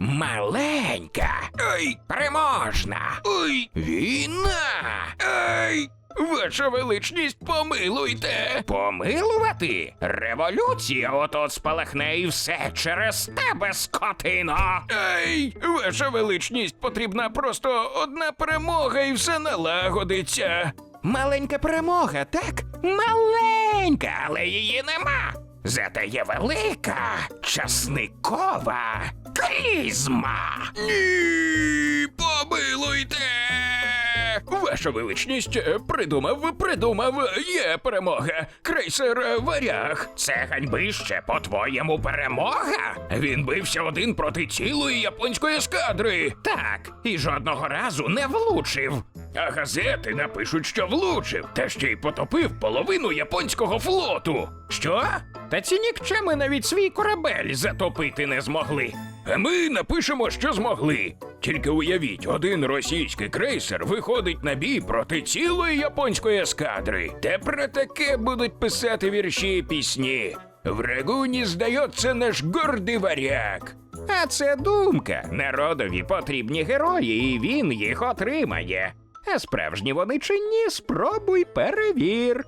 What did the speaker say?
Маленька. Ой, переможна. Ой, війна. Ой. Ваша величність, помилуйте. Помилувати? Революція от-от спалахне і все через тебе, скотино. Ей, ваша величність, потрібна просто одна перемога і все налагодиться. Маленька перемога, так? Маленька, але її нема. Зате є велика часникова клізма. Ні, помилуйте. Ваша величність е, придумав, придумав, є перемога. Крейсер варяг. Це ганьбище, по-твоєму, перемога? Він бився один проти цілої японської ескадри. Так, і жодного разу не влучив. А газети напишуть, що влучив, та ще й потопив половину японського флоту. Що? Та ці нікчеми навіть свій корабель затопити не змогли. А ми напишемо, що змогли. Тільки уявіть, один російський крейсер виходить на бій проти цілої японської ескадри. Та про таке будуть писати вірші і пісні. В Рагуні здається наш гордий варяг. А це думка. Народові потрібні герої, і він їх отримає. А справжні вони чи ні, спробуй перевір.